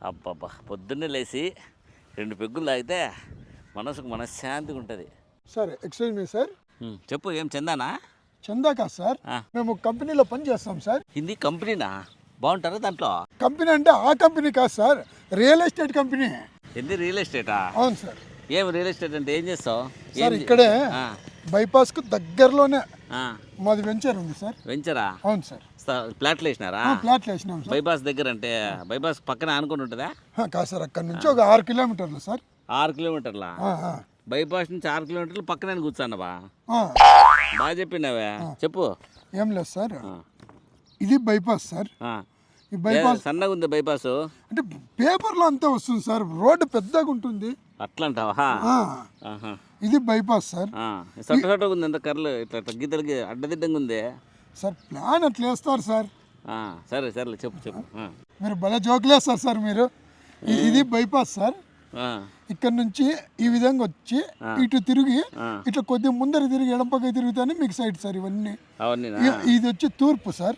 అబ్బబ్బా. పొద్దున్నే లేచి రెండు పెగ్గులు తాగితే మనసుకు మనశ్శాంతిగా ఉంటుంది. సార్ ఎక్స్క్యూజ్ మీ సార్ చెప్పు ఏం చందానా? చందా కాదు సార్. మేము కంపెనీలో పని చేస్తాం సార్ హిందీ కంపెనీనా? బాగుంటారా దాంట్లో? కంపెనీ అంటే ఆ కంపెనీ కాదు sir real estate company. Hindi real ఎస్టేటా? అవును సార్ ఏం రియల్ ఎస్టేట్ అంటే ఏం చేస్తావు? సార్ ఇక్కడే బైపాస్కు దగ్గరలోనే మాది వెంచర్ ఉంది సార్. వెంచరా అవును సార్. ప్లాట్లు వేసినారా? ప్లాట్లు వేసినాం సార్. బైపాస్ దగ్గర అంటే బైపాస్ పక్కన అనుకుని ఉంటుందా? కాదు సార్ అక్కడ నుంచి ఒక ఆరు కిలోమీటర్లు సార్. ఆరు కిలోమీటర్లా? బైపాస్ నుంచి ఆరు కిలోమీటర్లు పక్కనే కూర్చున్నావా. బాగా చెప్పినావే. చెప్పు. ఏం లేదు సార్. ఇది బైపాస్ సార్. బైపాస్ సన్నగా ఉంది బైపాస్ అంటే పేపర్లో అంతా వస్తుంది సార్. రోడ్డు పెద్దగా ఉంటుంది. అట్లా అంటావా ఆ, ఆహా. ఇది బైపాస్ సార్. సొట్ట సొట్టగా ఉంది ఎంత కర్రలు ఇట్లా ఇట్లా గీతలకి అడ్డదిడ్డంగా ఉంది. సార్ ప్లాన్ అట్లా వేస్తారు సార్. సరే సరేలే చెప్పు చెప్పు. మీరు భలే జోకులేస్తారు సార్ మీరు. ఇది బైపాస్ సార్. ఇక్కడ నుంచి ఈ విధంగా వచ్చి ఇటు తిరిగి. ఇట్లా కొద్దిగా ముందర తిరిగి ఎడంపక్క తిరుగుతానే మీకు సైడ్ సార్ ఇవన్నీ. ఇది వచ్చి తూర్పు సార్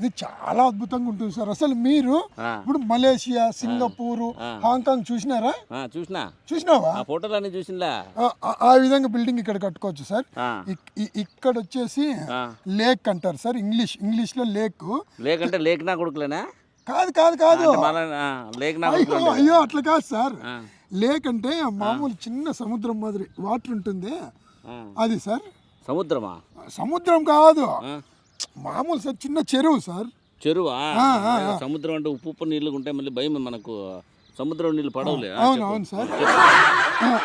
ఇది చాలా అద్భుతంగా ఉంటుంది సార్ అసలు మీరు. ఇప్పుడు మలేషియా సింగపూరు హాంకాంగ్ చూసినారా? చూసినా. చూసినావా? ఆ ఫోటోలు అన్నీ చూసినలా? ఆ- విధంగా బిల్డింగ్ ఇక్కడ కట్టుకోవచ్చు సార్ ఇక్కడ వచ్చేసి. లేక్ అంటారు సార్ ఇంగ్లీష్ ఇంగ్లీష్లో లేక్ లేకంటే లేక్ నా కొడుకులేనా? కాదు కాదు కాదు. అయ్యో అయ్యో అట్లా కాదు సార్. లేక్ అంటే మామూలు చిన్న సముద్రం మాదిరి. వాటర్ ఉంటుంది. అది సార్. సముద్రమా? సముద్రం కాదు. మామూలు సార్ చిన్న చెరువు సార్. చెరువా? సముద్రం అంటే ఉప్పు ఉప్పు నీళ్ళు ఉంటే మళ్ళీ భయం మనకు. సముద్రం నీళ్ళు పడవలే. అవును. అవును సార్.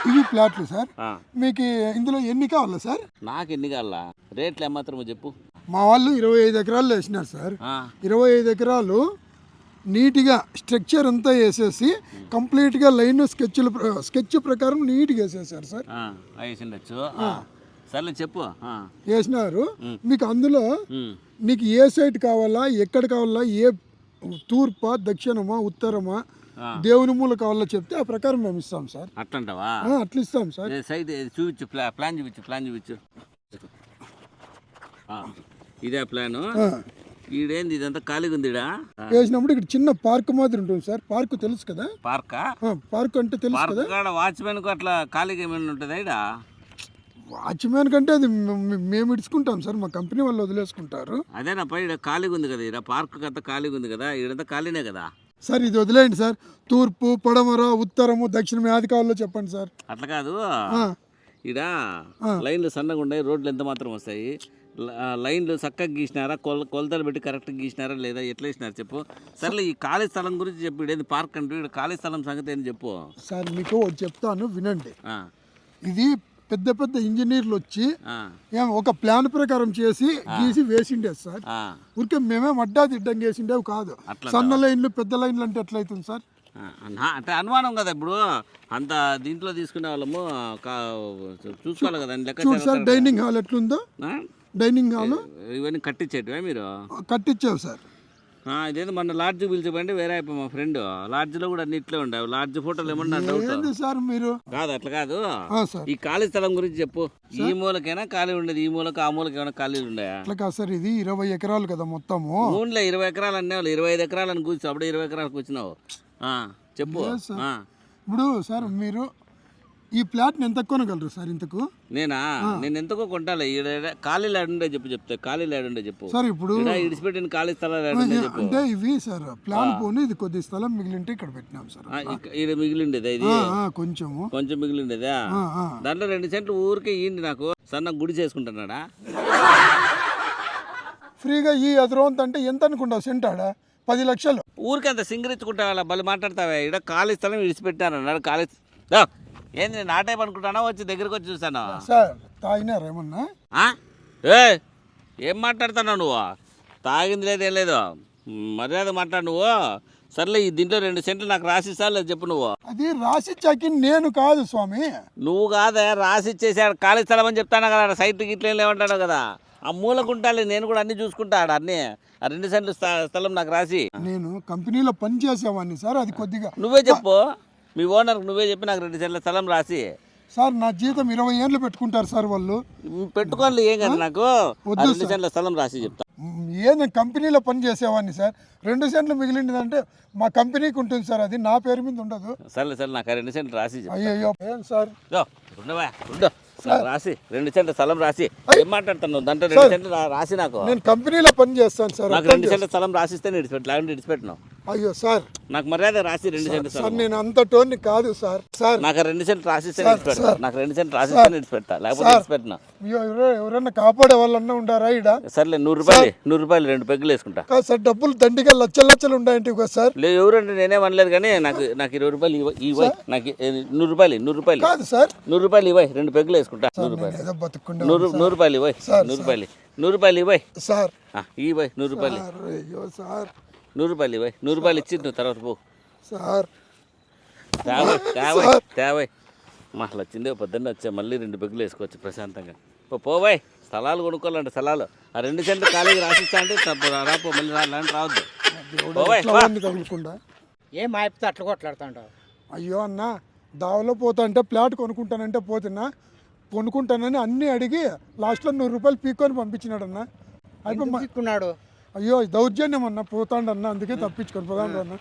ఇవి ప్లాట్లు సార్. మీకు ఇందులో ఎన్ని కావాలా సార్? నాకు ఎన్ని కావాలా? రేట్లు ఏమాత్రమో చెప్పు. మా వాళ్ళు ఇరవై ఐదు ఎకరాలు వేసినారు సార్. ఇరవై ఐదు ఎకరాలు నీట్గా స్ట్రక్చర్ అంతా వేసేసి కంప్లీట్గా లైన్ స్కెచ్ల స్కెచ్ ప్రకారం నీట్గా వేసేసారు సార్. వేసిండొచ్చు. సర్లే చెప్పు. వేసినారు. మీకు అందులో ఉమ్, నీకు ఏ సైట్ కావాలా ఎక్కడ కావాలా ఏ తూర్పా దక్షిణమా ఉత్తరమా. దేవుని మూల కావాలో చెప్తే ఆ ప్రకారం మేము ఇస్తాం సార్. అట్లంటావా? అట్లా ఇస్తాం సార్. సైడ్ చూపించు ప్లా ప్లాన్ చూపించు ప్లాన్ చూపించు. ఇదే ప్లాను. ఈడేంది ఇదంతా ఖాళీగా ఉంది వేసినప్పుడు ఇక్కడ చిన్న పార్క్ మాదిరి ఉంటుంది సార్. పార్క్ తెలుసు కదా? పార్కా? పార్క్ అంటే తెలుసు పార్క్ కదా? కాడ వాచ్మెన్కు అట్లా ఖాళీగా ఏమైనా ఉంటుందా ఈడ? వాచ్మ్యాన్ కంటే అది మే- మేము ఇడుచుకుంటాం సార్. మా కంపెనీ వాళ్ళు వదిలేసుకుంటారు. అదేనప్ప ఈడ ఖాళీగా ఉంది కదా. ఈడ పార్క్ అంతా ఖాళీగా ఉంది కదా. ఈడంతా ఖాళీనే కదా? సార్ ఇది వదిలేయండి సార్. తూర్పు పడమర ఉత్తరము దక్షిణం ఏది కావాలో చెప్పండి సార్. అట్లా కాదు? ఈడ లైన్లు సన్నగా ఉన్నాయి రోడ్లు ఎంత మాత్రం వస్తాయి? లైన్లు చక్కగా గీసినారా? కొల కొలతలు పెట్టి కరెక్ట్గా గీసినారా లేదా? ఎట్లా వేసినారు చెప్పు. సర్లే ఈ ఖాళీ స్థలం గురించి చెప్పు. ఇదేంది పార్క్ అంటే ఇక్కడ ఖాళీ స్థలం సంగతి ఏంది చెప్పు. సార్ మీకు చెప్తాను వినండి. ఇది పెద్ద పెద్ద ఇంజనీర్లు వచ్చి ఒక ప్లాన్ ప్రకారం చేసి గీసి వేసిండేది సార్. ఊరికే మేమే అడ్డా తిడ్డం వేసిండేవి కాదు. అట్లా సన్న లైన్లు పెద్ద లైన్లు అంటే ఎట్లయితుంది సార్? అంటే అనుమానం కదా ఇప్పుడు. అంత దీంట్లో తీసుకునే వాళ్ళము చూసుకోవాలి కదా. అన్ని లెక్క చూడు సార్ డైనింగ్ హాల్ ఎట్లుందో? Dining hall? ఇవన్నీ కట్టించేటివా మీరు? కట్టించావు సార్. ఆ, ఇదేదో మన లాడ్జ్ పిలిచిపోయింది వేరే అయిపోయి మా ఫ్రెండ్. లాడ్జ్లో కూడా అన్ని ఇట్లే ఉండవు లాడ్జ్ ఫోటోలు ఏమన్నా డౌట్? సార్ మీరు? కాదు అట్లా కాదు. ఈ ఖాళీ స్థలం గురించి చెప్పు. ఈ మూలకైనా ఖాళీ ఉండేది. ఈ మూలకి ఆ మూలకి ఏమైనా ఖాళీలు ఉన్నాయా అట్లా కాదు సార్ ఇది ఇరవై ఎకరాలు కదా మొత్తము. ఊన్లో ఇరవై ఎకరాలు అనే వాళ్ళు ఇరవై ఐదు ఎకరాలు అని కూర్చో. అప్పుడు ఇరవై ఎకరాలు కూర్చున్నావు. చెప్పు. ఇప్పుడు సార్ మీరు ఈ ప్లాట్ని ఎంత కొనగలరు సార్ ఇంతకు? నేనా? నేను ఎంతకో కొంటాలే. ఖాళీలు ఆడుండే చెప్పు చెప్తే. ఖాళీలు ఆడుండే చెప్పు. సార్ ఇప్పుడు ఇడిచిపెట్టిన ఖాళీ చెప్పు. అంటే ఇవి సార్ ప్లాన్ పోను ఇది కొద్ది స్థలం మిగిలింటే ఇక్కడ పెట్టినాం సార్. ఈడ మిగిలిండేదా ఇది? కొంచెము. కొంచెం మిగిలిండేదా. దాంట్లో రెండు సెంట్లు ఊరికే ఇయ్యండి నాకు. సన్న గుడి చేసుకుంటున్నాడా? ఫ్రీగా ఈ అదరోంత అంటే ఎంత అనుకుంటావు సెంటాడా పది లక్షలు. ఊరికే అంత సింగరించుకుంటా వాళ్ళ బలి మాట్లాడతావా. ఇక్కడ ఖాళీ స్థలం విడిచిపెట్టాను అన్నాడు ఖాళీ ఏంది నేను నాటే అనుకుంటానా? వచ్చి దగ్గరికి వచ్చి చూస్తాను సార్ తాగినారు ఏమన్నా ఆ? ఏ ఏం మాట్లాడుతున్నావు నువ్వు? తాగింది లేదు ఏం లేదు. మర్యాద మాట్లాడు నువ్వు. సర్లే ఈ దీంట్లో రెండు సెంట్లు నాకు రాసిస్తా లేదు చెప్పు నువ్వు. అది రాసిచ్చాకి నేను కాదు స్వామి. నువ్వు కాదా రాసి ఇచ్చేసాడు ఖాళీ స్థలం అని చెప్తాను కదా ఆడ సైట్ గిట్ల ఏం లేవంటాడు కదా. ఆ మూలకుంటాలి నేను కూడా అన్ని చూసుకుంటా ఆడ అన్ని. ఆ రెండు సెంట్లు స్థ- స్థలం నాకు రాసి. నేను కంపెనీలో పని చేసేవాడిని సార్ అది కొద్దిగా. నువ్వే చెప్పు. మీ ఓనర్కి నువ్వే చెప్పి నాకు రెండు సెంట్ల స్థలం రాసి. సార్ నా జీతం ఇరవై ఏళ్ళు పెట్టుకుంటారు సార్ వాళ్ళు. పెట్టుకోండి ఏం కాదు నాకు? రెండు సెంట్ల స్థలం రాసి చెప్తా. మ్, ఏంది కంపెనీలో పని చేసేవాడిని సార్. రెండు సెంట్లు మిగిలిందంటే మా కంపెనీకి ఉంటుంది సార్ అది నా పేరు మీద ఉండదు. సర్లే సరే నాకు రెండు సెంట్లు రాసి అయ్యయ్యో ఏం సార్? ఇదో, ఉండవా ఉండు. రాసి రెండు సెంట్ల స్థలం రాసి. ఏం మాట్లాడుతున్నావు? దాంట్లో రెండు సెంట్లు రాసి నాకు. నేను కంపెనీలో పని చేస్తాను సార్ నాకు రెండు సెంట్ల స్థలం రాసిస్తే నేను ఇడిచిపెట్టు లేకుంటే అయ్యో సార్. నాకు మర్యాద రాసి రెండు సెంట్ల సార్ నేను అంత టోన్ని కాదు సార్. సార్. నాకు రెండు సెంట్లు ఇడిచిపెడతా సార్. నాకు రెండు సెంట్లు రాసిస్తే ఇడిచిపెడతా లేకపోతే ఎవరో ఎవరన్నా కాపాడే వాళ్ళన్నా ఉండారా ఈడ? సర్లే నూరు రూపాయలు నూరు రూపాయలు రెండు పెగ్గులు వేసుకుంటా. సార్ డబ్బులు దండిగా లచ్చలు లచ్చలు ఉంటాయంటే కదా సార్. లేదు ఎవరంటే నేనేం అనలేదు కానీ నాకు నాకు ఇరవై రూపాయలు ఇవ్వ ఇవ్వై. నాకు నూరు రూపాయలు నూరు రూపాయలు. కాదు సార్. నూరు రూపాయలు ఇవ్వై రెండు పెగ్గులు వేసుకుంటా నూరు రూపాయలు. నూరు నూరు రూపాయలు ఇవ్వై సార్, నూరు రూపాయలు నూరు రూపాయలు ఇవ్వై. సార్. ఇవ్వై నూరు రూపాయలు. సార్. నూరు రూపాయలు ఇవ్వై నూరు రూపాయలు ఇచ్చి నువ్వు తర్వాత పో. సార్. తేవై తేవై తేవై. మా వచ్చిందే పొద్దున్న వచ్చా మళ్ళీ రెండు పెగ్గులు వేసుకోవచ్చు ప్రశాంతంగా. పో పోవాయ్ స్థలాలు కొనుక్కోవాలంటే స్థలాలు. ఆ రెండు సెంట్లు ఖాళీగా రాసిస్తా అంటే రాపో మళ్ళీ రా లాంటి రావద్దు. తగులుకుండా? ఏం మా అయిపోతే అట్లా కొట్లాడుతుంటావు? అయ్యో అన్న దావలో పోతా అంటే ప్లాట్ కొనుక్కుంటానంటే పోతున్నా. కొనుక్కుంటానని అన్నీ అడిగి లాస్ట్లో నూరు రూపాయలు పీక్కొని పంపించినాడు అన్న అయిపోయి మ- చిక్కున్నాడు అయ్యో దౌర్జన్యం అన్న పోతాండన్న అందుకే తప్పించుకొని అన్న